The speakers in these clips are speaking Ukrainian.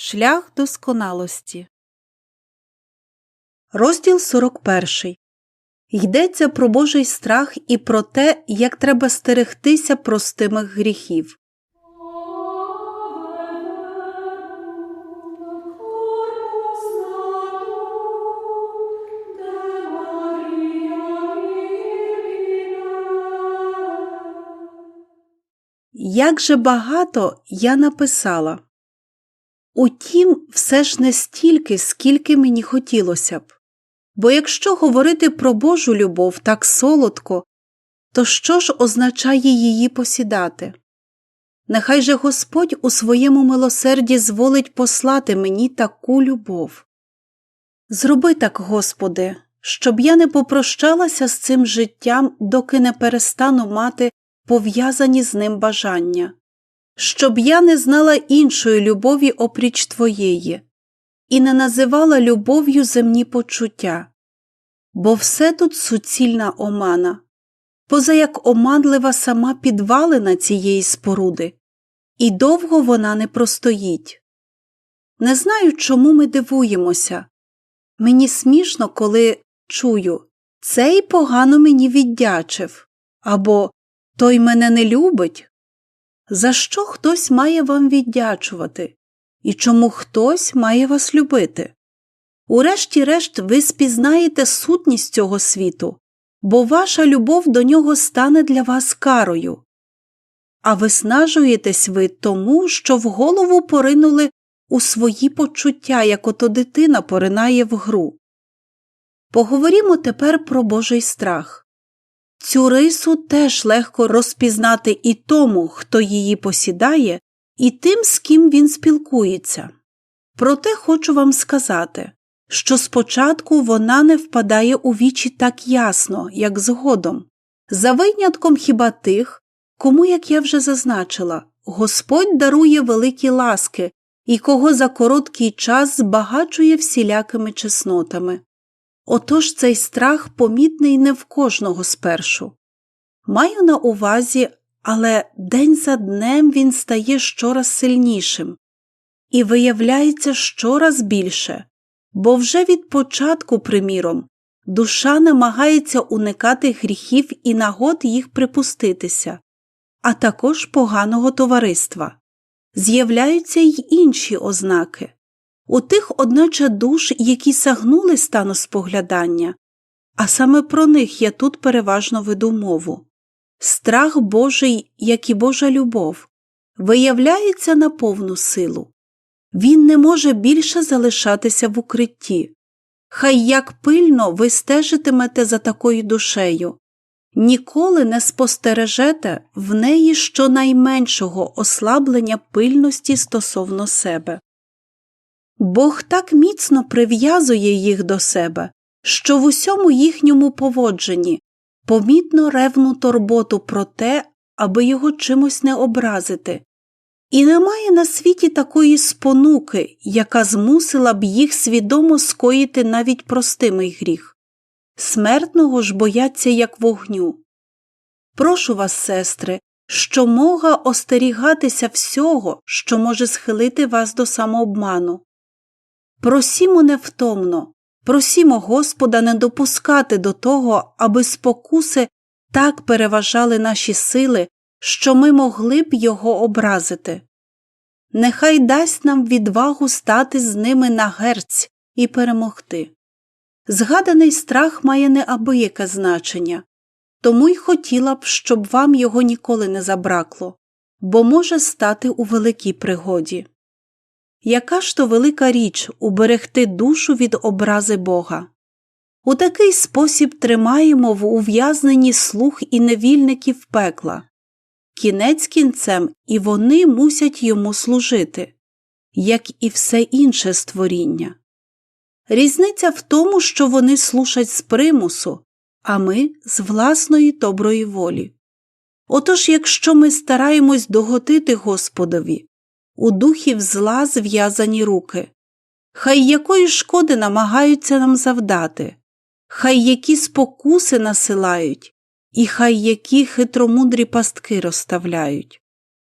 Шлях досконалості. Розділ 41. Йдеться про Божий страх і про те, як треба стерегтися простимих гріхів. Як же багато я написала. Утім, все ж не стільки, скільки мені хотілося б. Бо якщо говорити про Божу любов так солодко, то що ж означає її посідати? Нехай же Господь у своєму милосерді зволить послати мені таку любов. Зроби так, Господи, щоб я не попрощалася з цим життям, доки не перестану мати пов'язані з ним бажання щоб я не знала іншої любові опріч твоєї, і не називала любов'ю земні почуття, бо все тут суцільна омана, поза як оманлива сама підвалина цієї споруди, і довго вона не простоїть. Не знаю, чому ми дивуємося. Мені смішно, коли чую цей погано мені віддячив, або той мене не любить, за що хтось має вам віддячувати і чому хтось має вас любити. Урешті-решт, ви спізнаєте сутність цього світу, бо ваша любов до нього стане для вас карою. А виснажуєтесь ви тому, що в голову поринули у свої почуття, як ото дитина поринає в гру. Поговоримо тепер про Божий страх. Цю рису теж легко розпізнати і тому, хто її посідає, і тим, з ким він спілкується. Проте хочу вам сказати, що спочатку вона не впадає у вічі так ясно, як згодом, за винятком хіба тих, кому, як я вже зазначила, Господь дарує великі ласки і кого за короткий час збагачує всілякими чеснотами. Отож цей страх помітний не в кожного спершу. Маю на увазі, але день за днем він стає щораз сильнішим і виявляється щораз більше, бо вже від початку, приміром, душа намагається уникати гріхів і нагод їх припуститися, а також поганого товариства. З'являються й інші ознаки у тих, одначе, душ, які сагнули стану споглядання, а саме про них я тут переважно веду мову. Страх Божий, як і Божа любов, виявляється на повну силу. Він не може більше залишатися в укритті. Хай як пильно ви стежитимете за такою душею, ніколи не спостережете в неї щонайменшого ослаблення пильності стосовно себе. Бог так міцно прив'язує їх до себе, що в усьому їхньому поводженні помітно ревну торботу про те, аби його чимось не образити, і немає на світі такої спонуки, яка змусила б їх свідомо скоїти навіть простимий гріх. Смертного ж бояться, як вогню. Прошу вас, сестри, що мога остерігатися всього, що може схилити вас до самообману. Просімо невтомно, просімо Господа не допускати до того, аби спокуси так переважали наші сили, що ми могли б його образити. Нехай дасть нам відвагу стати з ними на герць і перемогти. Згаданий страх має неабияке значення, тому й хотіла б, щоб вам його ніколи не забракло, бо може стати у великій пригоді. Яка ж то велика річ уберегти душу від образи Бога? У такий спосіб тримаємо в ув'язненні слух і невільників пекла. Кінець кінцем і вони мусять йому служити, як і все інше створіння. Різниця в тому, що вони слушать з примусу, а ми з власної доброї волі. Отож, якщо ми стараємось догодити Господові, у духів зла зв'язані руки. Хай якої шкоди намагаються нам завдати, хай які спокуси насилають, і хай які хитромудрі пастки розставляють.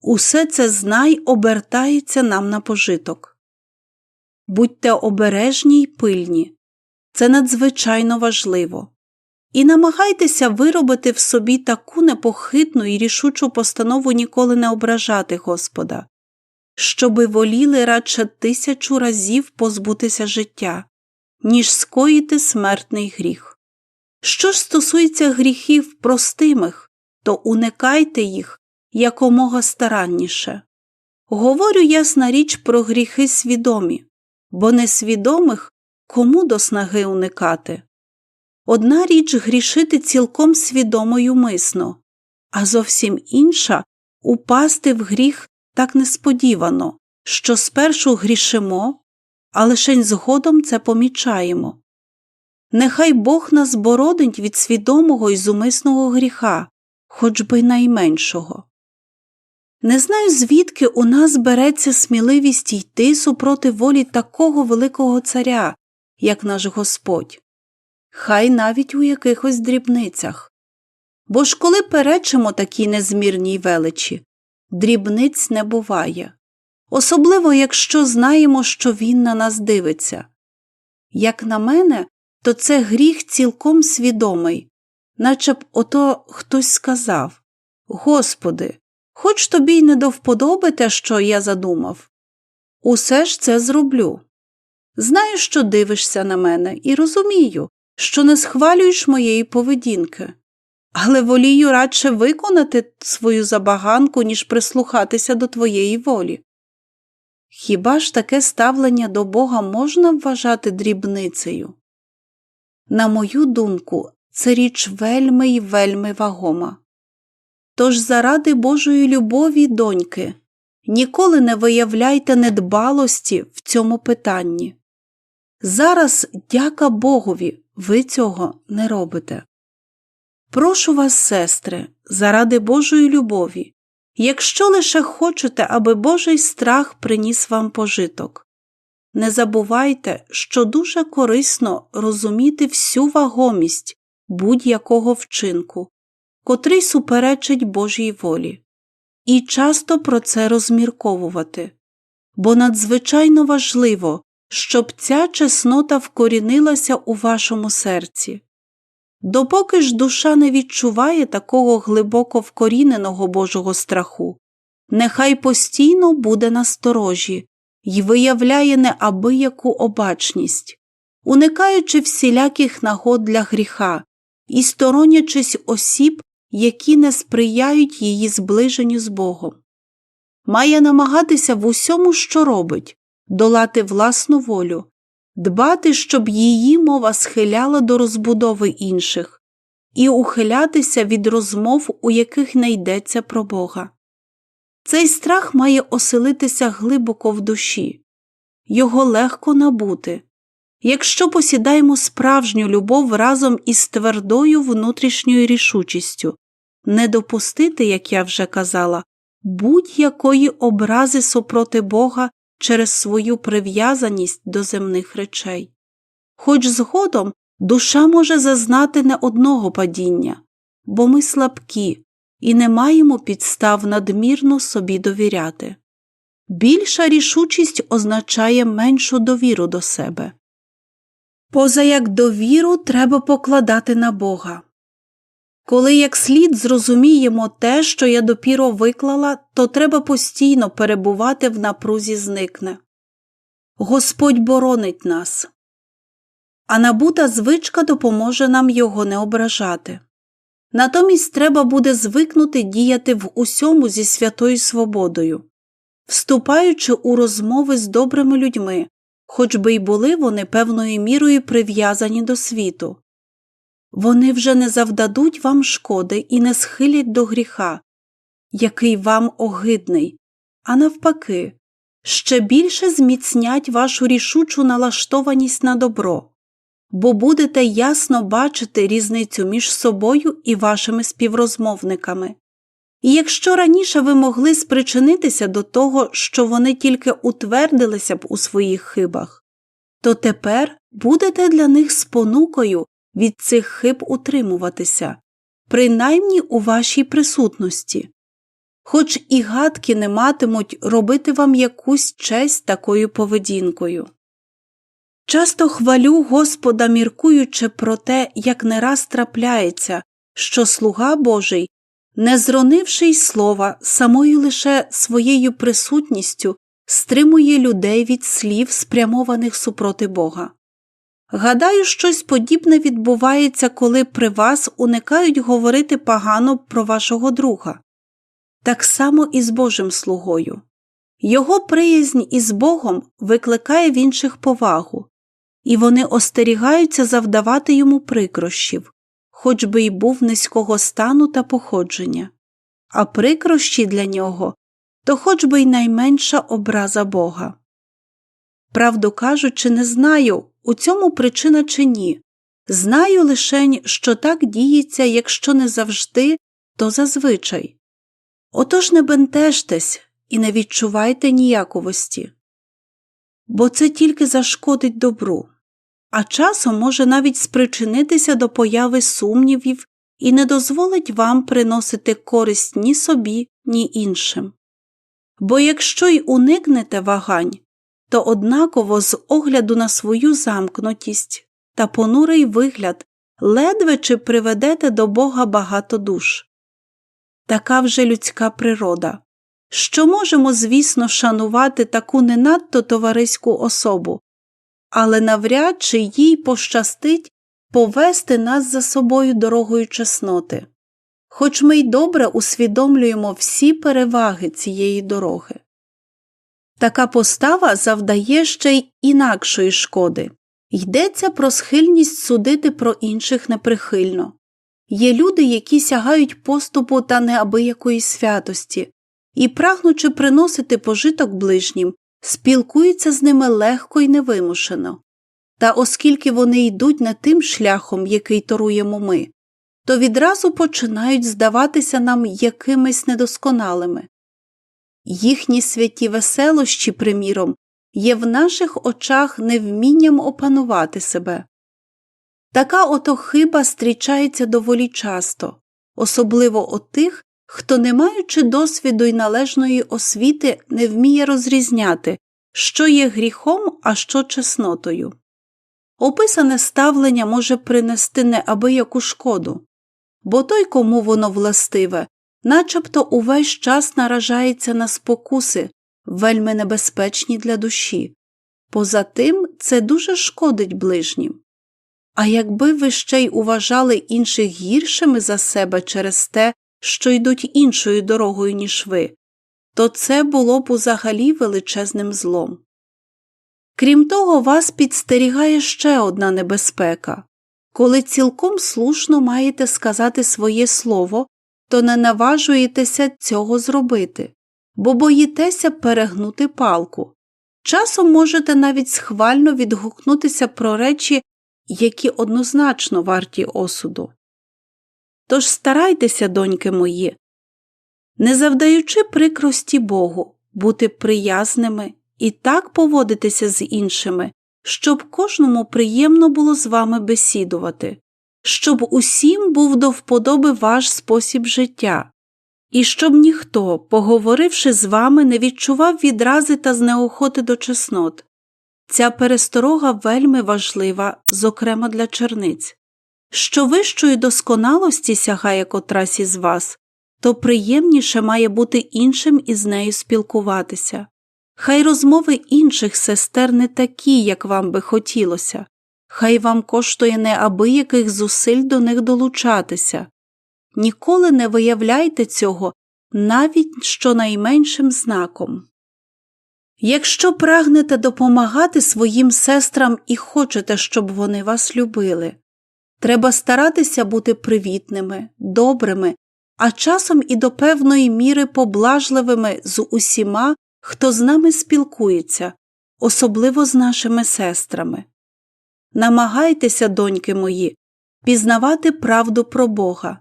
Усе це знай обертається нам на пожиток. будьте обережні й пильні. Це надзвичайно важливо. І намагайтеся виробити в собі таку непохитну і рішучу постанову ніколи не ображати Господа, щоби воліли радше тисячу разів позбутися життя, ніж скоїти смертний гріх. Що ж стосується гріхів простимих, то уникайте їх якомога старанніше. Говорю ясна річ про гріхи свідомі, бо несвідомих кому до снаги уникати. Одна річ грішити цілком свідомо й умисно, а зовсім інша упасти в гріх так несподівано, що спершу грішимо, а лишень згодом це помічаємо. Нехай Бог нас бородить від свідомого і зумисного гріха, хоч би найменшого. Не знаю, звідки у нас береться сміливість йти супроти волі такого великого царя, як наш Господь, хай навіть у якихось дрібницях. Бо ж коли перечимо такій незмірній величі, дрібниць не буває, особливо якщо знаємо, що він на нас дивиться. Як на мене, то це гріх цілком свідомий, наче б ото хтось сказав Господи, хоч тобі й не до вподоби те, що я задумав. Усе ж це зроблю. Знаю, що дивишся на мене, і розумію, що не схвалюєш моєї поведінки, але волію радше виконати свою забаганку, ніж прислухатися до твоєї волі. Хіба ж таке ставлення до Бога можна вважати дрібницею? На мою думку, це річ вельми й вельми вагома. Тож заради Божої любові, доньки, ніколи не виявляйте недбалості в цьому питанні. Зараз, дяка Богові, ви цього не робите. Прошу вас, сестри, заради Божої любові, якщо лише хочете, аби Божий страх приніс вам пожиток. Не забувайте, що дуже корисно розуміти всю вагомість будь-якого вчинку, котрий суперечить Божій волі, і часто про це розмірковувати, бо надзвичайно важливо, щоб ця чеснота вкорінилася у вашому серці. Допоки ж душа не відчуває такого глибоко вкоріненого Божого страху, нехай постійно буде насторожі й виявляє неабияку обачність, уникаючи всіляких нагод для гріха і сторонячись осіб, які не сприяють її зближенню з Богом. Має намагатися в усьому, що робить, долати власну волю, дбати, щоб її мова схиляла до розбудови інших, і ухилятися від розмов, у яких не йдеться про Бога. Цей страх має оселитися глибоко в душі, його легко набути, якщо посідаємо справжню любов разом із твердою внутрішньою рішучістю, не допустити, як я вже казала, будь-якої образи супроти Бога через свою прив'язаність до земних речей. Хоч згодом душа може зазнати не одного падіння, бо ми слабкі і не маємо підстав надмірно собі довіряти. Більша рішучість означає меншу довіру до себе. Поза як довіру треба покладати на Бога. Коли як слід зрозуміємо те, що я допіро виклала, то треба постійно перебувати в напрузі зникне. Господь боронить нас, а набута звичка допоможе нам його не ображати. Натомість треба буде звикнути діяти в усьому зі святою свободою, вступаючи у розмови з добрими людьми, хоч би й були вони певною мірою прив'язані до світу. Вони вже не завдадуть вам шкоди і не схилять до гріха, який вам огидний, а навпаки, ще більше зміцнять вашу рішучу налаштованість на добро, бо будете ясно бачити різницю між собою і вашими співрозмовниками. І якщо раніше ви могли спричинитися до того, що вони тільки утвердилися б у своїх хибах, то тепер будете для них спонукою від цих хиб утримуватися, принаймні у вашій присутності, хоч і гадки не матимуть робити вам якусь честь такою поведінкою. Часто хвалю Господа, міркуючи про те, як не раз трапляється, що слуга Божий, не зронивши й слова, самою лише своєю присутністю стримує людей від слів, спрямованих супроти Бога. Гадаю, щось подібне відбувається, коли при вас уникають говорити погано про вашого друга. Так само і з Божим слугою. Його приязнь із Богом викликає в інших повагу, і вони остерігаються завдавати йому прикрощів, хоч би й був низького стану та походження, а прикрощі для нього то хоч би й найменша образа Бога. Правду кажучи, не знаю, у цьому причина чи ні. Знаю лишень, що так діється, якщо не завжди, то зазвичай. Отож не бентежтесь і не відчувайте ніяковості, бо це тільки зашкодить добру, а часом може навіть спричинитися до появи сумнівів і не дозволить вам приносити користь ні собі, ні іншим. Бо якщо й уникнете вагань, то однаково з огляду на свою замкнутість та понурий вигляд ледве чи приведете до Бога багато душ. Така вже людська природа, що можемо, звісно, шанувати таку не надто товариську особу, але навряд чи їй пощастить повести нас за собою дорогою чесноти, хоч ми й добре усвідомлюємо всі переваги цієї дороги. Така постава завдає ще й інакшої шкоди йдеться про схильність судити про інших неприхильно. Є люди, які сягають поступу та неабиякої святості, і, прагнучи приносити пожиток ближнім, спілкуються з ними легко і невимушено. Та оскільки вони йдуть не тим шляхом, який торуємо ми, то відразу починають здаватися нам якимись недосконалими. Їхні святі веселощі, приміром, є в наших очах невмінням опанувати себе. Така ото хиба зустрічається доволі часто, особливо у тих, хто, не маючи досвіду й належної освіти, не вміє розрізняти, що є гріхом, а що чеснотою. Описане ставлення може принести неабияку шкоду, бо той, кому воно властиве, начебто увесь час наражається на спокуси, вельми небезпечні для душі. Поза тим це дуже шкодить ближнім. А якби ви ще й уважали інших гіршими за себе через те, що йдуть іншою дорогою, ніж ви, то це було б узагалі величезним злом. Крім того, вас підстерігає ще одна небезпека коли цілком слушно маєте сказати своє слово, то не наважуєтеся цього зробити, бо боїтеся перегнути палку. Часом можете навіть схвально відгукнутися про речі, які однозначно варті осуду. Тож старайтеся, доньки мої, не завдаючи прикрості Богу, бути приязними і так поводитися з іншими, щоб кожному приємно було з вами бесідувати, щоб усім був до вподоби ваш спосіб життя, і щоб ніхто, поговоривши з вами, не відчував відрази та знеохоти до чеснот. Ця пересторога вельми важлива, зокрема для черниць. Що вищої досконалості сягає котрась із вас, то приємніше має бути іншим із нею спілкуватися. Хай розмови інших сестер не такі, як вам би хотілося, хай вам коштує неабияких зусиль до них долучатися. Ніколи не виявляйте цього навіть щонайменшим знаком. Якщо прагнете допомагати своїм сестрам і хочете, щоб вони вас любили, треба старатися бути привітними, добрими, а часом і до певної міри поблажливими з усіма, хто з нами спілкується, особливо з нашими сестрами. Намагайтеся, доньки мої, пізнавати правду про Бога.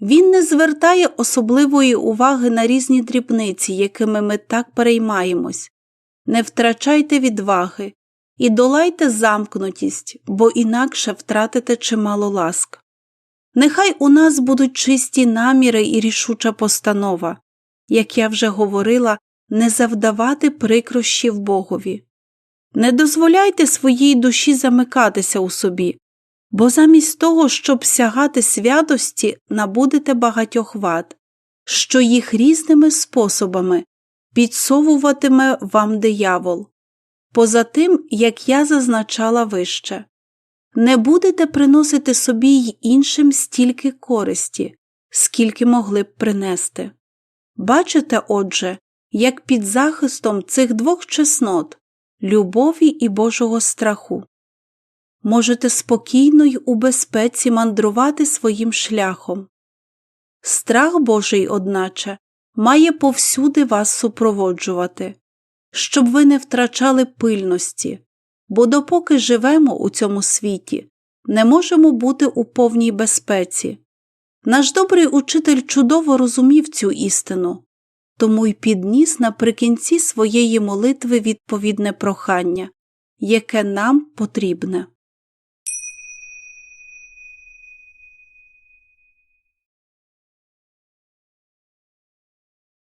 Він не звертає особливої уваги на різні дрібниці, якими ми так переймаємось. Не втрачайте відваги і долайте замкнутість, бо інакше втратите чимало ласк. Нехай у нас будуть чисті наміри і рішуча постанова, як я вже говорила, не завдавати прикрощів Богові. Не дозволяйте своїй душі замикатися у собі, бо замість того, щоб сягати святості, набудете багатьох вад, що їх різними способами підсовуватиме вам диявол. Поза тим, як я зазначала вище, не будете приносити собі й іншим стільки користі, скільки могли б принести. Бачите, отже, як під захистом цих двох чеснот любові і Божого страху. Можете спокійно й у безпеці мандрувати своїм шляхом. Страх Божий, одначе, має повсюди вас супроводжувати, щоб ви не втрачали пильності, бо допоки живемо у цьому світі, не можемо бути у повній безпеці. Наш добрий учитель чудово розумів цю істину, тому й підніс наприкінці своєї молитви відповідне прохання, яке нам потрібне.